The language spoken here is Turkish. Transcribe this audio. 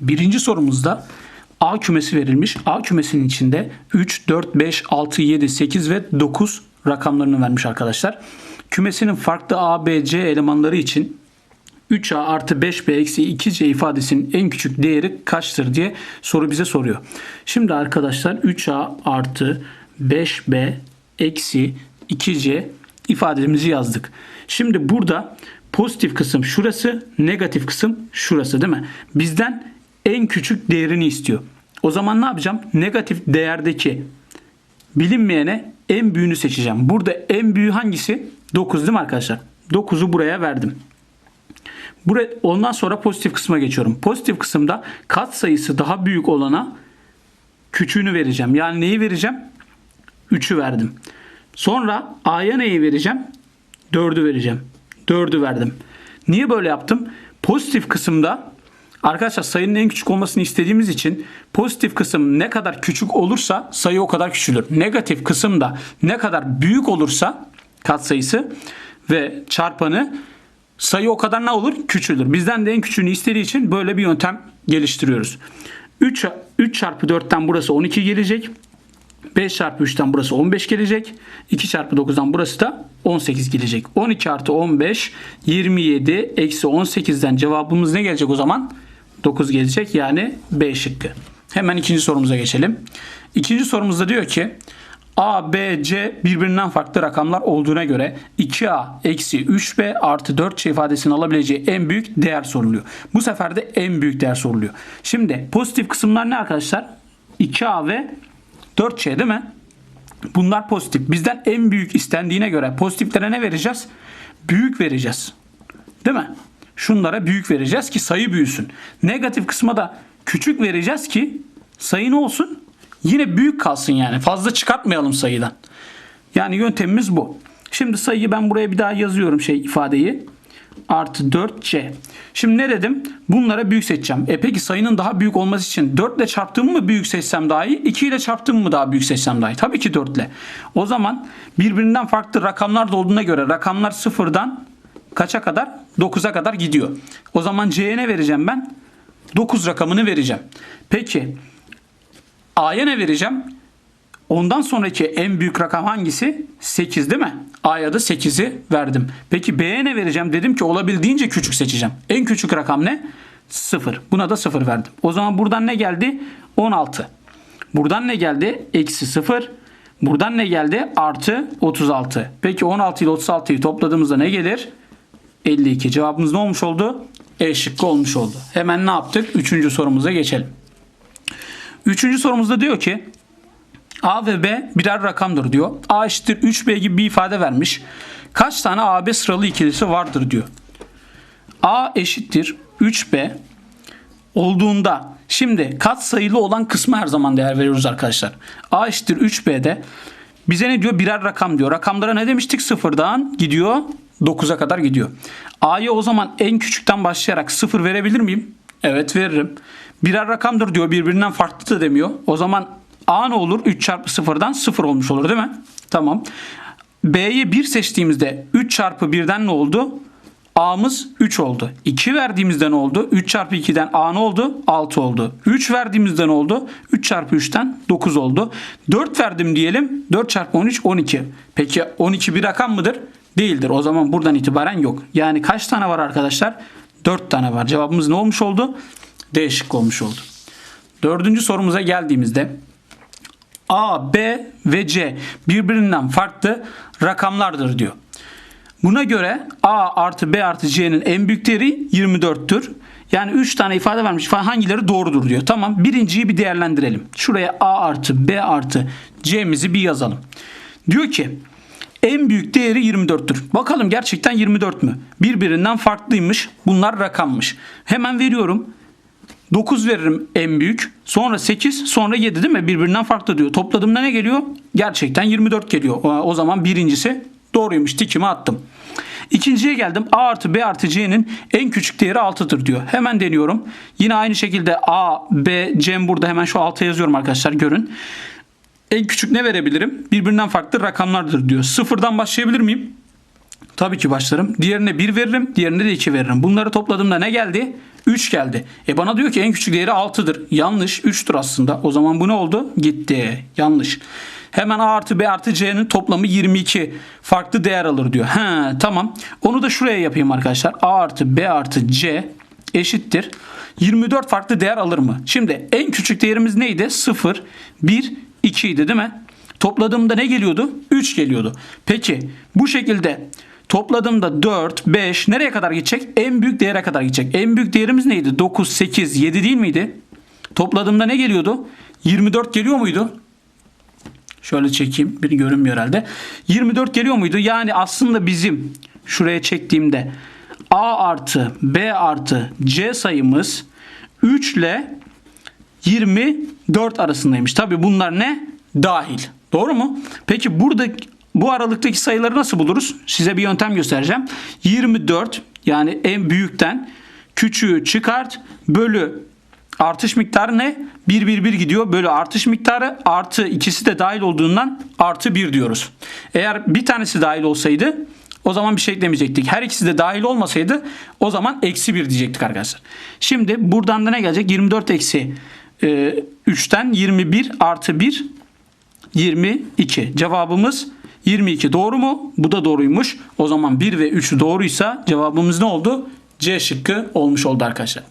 Birinci sorumuzda A kümesi verilmiş. A kümesinin içinde 3, 4, 5, 6, 7, 8 ve 9 rakamlarını vermiş arkadaşlar. Kümesinin farklı A, B, C elemanları için 3A artı 5B eksi 2C ifadesinin en küçük değeri kaçtır diye soru bize soruyor. Şimdi arkadaşlar 3A artı 5B eksi 2C ifademizi yazdık. Şimdi burada pozitif kısım şurası, negatif kısım şurası değil mi? Bizden en küçük değerini istiyor. O zaman ne yapacağım? Negatif değerdeki bilinmeyene en büyüğünü seçeceğim. Burada en büyüğü hangisi? 9 değil mi arkadaşlar? 9'u buraya verdim. Buraya, ondan sonra pozitif kısma geçiyorum. Pozitif kısımda kat sayısı daha büyük olana küçüğünü vereceğim. Yani neyi vereceğim? 3'ü verdim. Sonra A'ya neyi vereceğim? 4'ü vereceğim. 4'ü verdim. Niye böyle yaptım? Pozitif kısımda arkadaşlar sayının en küçük olmasını istediğimiz için pozitif kısım ne kadar küçük olursa sayı o kadar küçülür. Negatif kısımda ne kadar büyük olursa katsayısı ve çarpanı sayı o kadar ne olur? Küçülür. Bizden de en küçüğünü istediği için böyle bir yöntem geliştiriyoruz. 3, 3 çarpı 4'ten burası 12 gelecek. 5 çarpı 3'ten burası 15 gelecek. 2 çarpı 9'dan burası da 18 gelecek. 12 artı 15 27 eksi 18'den cevabımız ne gelecek o zaman? 9 gelecek yani B şıkkı. Hemen ikinci sorumuza geçelim. İkinci sorumuzda diyor ki A, B, C birbirinden farklı rakamlar olduğuna göre 2A eksi 3B artı 4C ifadesini alabileceği en büyük değer soruluyor. Bu sefer de en büyük değer soruluyor. Şimdi pozitif kısımlar ne arkadaşlar? 2A ve 4C değil mi? Bunlar pozitif. Bizden en büyük istendiğine göre pozitiflere ne vereceğiz? Büyük vereceğiz. Değil mi? Şunlara büyük vereceğiz ki sayı büyüsün. Negatif kısma da küçük vereceğiz ki sayı ne olsun? Yine büyük kalsın yani. Fazla çıkartmayalım sayıdan. Yani yöntemimiz bu. Şimdi sayıyı ben buraya bir daha yazıyorum şey ifadeyi. Artı 4C. Şimdi ne dedim? Bunlara büyük seçeceğim. E peki sayının daha büyük olması için 4 ile çarptığımı mı büyük seçsem daha iyi? 2 ile çarptığımı mı daha büyük seçsem daha iyi? Tabii ki 4 ile. O zaman birbirinden farklı rakamlar da olduğuna göre rakamlar sıfırdan kaça kadar? 9'a kadar gidiyor. O zaman C'ye ne vereceğim ben? 9 rakamını vereceğim. Peki A'ya ne vereceğim? Ondan sonraki en büyük rakam hangisi? 8 değil mi? A'ya da 8'i verdim. Peki B'ye ne vereceğim? Dedim ki olabildiğince küçük seçeceğim. En küçük rakam ne? 0. Buna da 0 verdim. O zaman buradan ne geldi? 16. Buradan ne geldi? Eksi 0. Buradan ne geldi? Artı 36. Peki 16 ile 36'yı topladığımızda ne gelir? 52. Cevabımız ne olmuş oldu? E şıkkı olmuş oldu. Hemen ne yaptık? Üçüncü sorumuza geçelim. Üçüncü sorumuzda diyor ki A ve B birer rakamdır diyor. A eşittir 3B gibi bir ifade vermiş. Kaç tane AB sıralı ikilisi vardır diyor. A eşittir 3B olduğunda şimdi kat sayılı olan kısmı her zaman değer veriyoruz arkadaşlar. A eşittir 3B'de bize ne diyor? Birer rakam diyor. Rakamlara ne demiştik? Sıfırdan gidiyor 9'a kadar gidiyor. A'ya o zaman en küçükten başlayarak 0 verebilir miyim? Evet veririm. Birer rakamdır diyor. Birbirinden farklı da demiyor. O zaman A ne olur? 3 çarpı 0'dan 0 olmuş olur değil mi? Tamam. B'ye 1 seçtiğimizde 3 çarpı 1'den ne oldu? A'mız 3 oldu. 2 verdiğimizde ne oldu? 3 çarpı 2'den A ne oldu? 6 oldu. 3 verdiğimizde ne oldu? 3 çarpı 3'ten 9 oldu. 4 verdim diyelim. 4 çarpı 13 12. Peki 12 bir rakam mıdır? Değildir. O zaman buradan itibaren yok. Yani kaç tane var arkadaşlar? 4 tane var. Cevabımız ne olmuş oldu? D şıkkı olmuş oldu. Dördüncü sorumuza geldiğimizde A, B ve C birbirinden farklı rakamlardır diyor. Buna göre A artı B artı C'nin en büyük değeri 24'tür. Yani 3 tane ifade vermiş falan hangileri doğrudur diyor. Tamam birinciyi bir değerlendirelim. Şuraya A artı B artı C'mizi bir yazalım. Diyor ki en büyük değeri 24'tür. Bakalım gerçekten 24 mü? Birbirinden farklıymış. Bunlar rakammış. Hemen veriyorum. 9 veririm en büyük. Sonra 8 sonra 7 değil mi? Birbirinden farklı diyor. Topladığımda ne geliyor? Gerçekten 24 geliyor. O zaman birincisi doğruymuş. Tikimi attım. İkinciye geldim. A artı B artı C'nin en küçük değeri 6'dır diyor. Hemen deniyorum. Yine aynı şekilde A, B, C burada hemen şu 6'ya yazıyorum arkadaşlar görün. En küçük ne verebilirim? Birbirinden farklı rakamlardır diyor. Sıfırdan başlayabilir miyim? Tabii ki başlarım. Diğerine 1 veririm. Diğerine de 2 veririm. Bunları topladığımda ne geldi? 3 geldi. E bana diyor ki en küçük değeri 6'dır. Yanlış. 3'tür aslında. O zaman bu ne oldu? Gitti. Yanlış. Hemen A artı B artı C'nin toplamı 22. Farklı değer alır diyor. He tamam. Onu da şuraya yapayım arkadaşlar. A artı B artı C eşittir. 24 farklı değer alır mı? Şimdi en küçük değerimiz neydi? 0, 1, 2 idi değil mi? Topladığımda ne geliyordu? 3 geliyordu. Peki bu şekilde topladığımda 4, 5 nereye kadar gidecek? En büyük değere kadar gidecek. En büyük değerimiz neydi? 9, 8, 7 değil miydi? Topladığımda ne geliyordu? 24 geliyor muydu? Şöyle çekeyim. Bir görünmüyor herhalde. 24 geliyor muydu? Yani aslında bizim şuraya çektiğimde A artı B artı C sayımız 3 ile 24 arasındaymış. Tabi bunlar ne? Dahil. Doğru mu? Peki burada bu aralıktaki sayıları nasıl buluruz? Size bir yöntem göstereceğim. 24 yani en büyükten küçüğü çıkart bölü artış miktarı ne? 1 1 1 gidiyor. Bölü artış miktarı artı ikisi de dahil olduğundan artı 1 diyoruz. Eğer bir tanesi dahil olsaydı o zaman bir şey eklemeyecektik. Her ikisi de dahil olmasaydı o zaman eksi 1 diyecektik arkadaşlar. Şimdi buradan da ne gelecek? 24 eksi e, 3'ten 21 artı 1 22. Cevabımız 22. Doğru mu? Bu da doğruymuş. O zaman 1 ve 3 doğruysa cevabımız ne oldu? C şıkkı olmuş oldu arkadaşlar.